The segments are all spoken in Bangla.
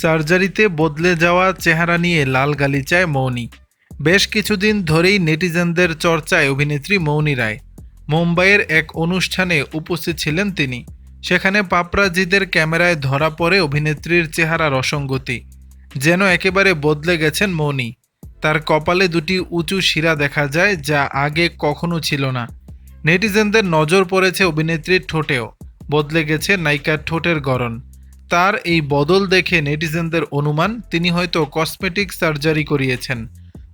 সার্জারিতে বদলে যাওয়া চেহারা নিয়ে লাল গালিচায় মৌনি। বেশ কিছুদিন ধরেই নেটিজেনদের চর্চায় অভিনেত্রী মৌনি রায়। মুম্বাইয়ের এক অনুষ্ঠানে উপস্থিত ছিলেন তিনি। সেখানে পাপরাজিদের ক্যামেরায় ধরা পড়ে অভিনেত্রীর চেহারার অসঙ্গতি। যেন একেবারে বদলে গেছেন মৌনি। তার কপালে দুটি উঁচু শিরা দেখা যায় যা আগে কখনো ছিল না। নেটিজেনদের নজর পড়েছে অভিনেত্রীর ঠোঁটেও। বদলে গেছে নায়িকার ঠোঁটের গড়ন। তার এই বদল দেখে নেটিজেনদের অনুমান, তিনি হয়তো কসমেটিক সার্জারি করিয়েছেন।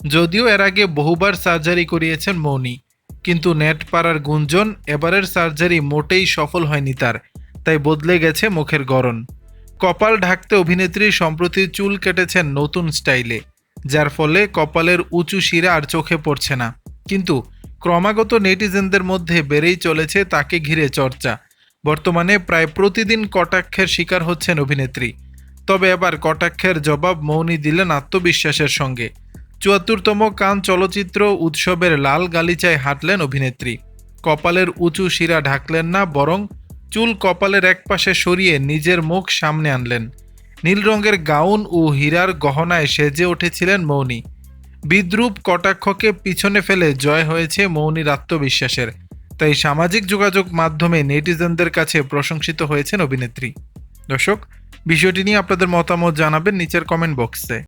যদিও এর আগে বহুবার সার্জারি করিয়েছেন মৌনি, কিন্তু নেট পাড়ার গুঞ্জন, এবারের সার্জারি মোটেই সফল হয়নি তার, তাই বদলে গেছে মুখের গড়ন। কপাল ঢাকতে অভিনেত্রী সম্প্রতি চুল কেটেছেন নতুন স্টাইলে, যার ফলে কপালের উঁচু শিরা আর চোখে পড়ছে না। কিন্তু ক্রমাগত নেটিজেনদের মধ্যে বেড়েই চলেছে তাকে ঘিরে চর্চা। বর্তমানে প্রায় প্রতিদিন কটাক্ষের শিকার হচ্ছেন অভিনেত্রী। তবে এবার কটাক্ষের জবাব মৌনি দিলেন আত্মবিশ্বাসের সঙ্গে। চুয়াত্তরতম কান চলচ্চিত্র উৎসবের লাল গালিচায় হাঁটলেন অভিনেত্রী। কপালের উঁচু শিরা ঢাকলেন না, বরং চুল কপালের একপাশে সরিয়ে নিজের মুখ সামনে আনলেন। নীল রঙের গাউন ও হীরার গহনায় সেজে উঠেছিলেন মৌনি। বিদ্রুপ কটাক্ষকে পিছনে ফেলে জয় হয়েছে মৌনির আত্মবিশ্বাসের। তাই সামাজিক যোগাযোগ মাধ্যমে নেটিজেনদের কাছে প্রশংসিত হয়েছেন অভিনেত্রী। দর্শক, বিষয়টি নিয়ে আপনাদের মতামত জানাবেন নিচের কমেন্ট বক্সে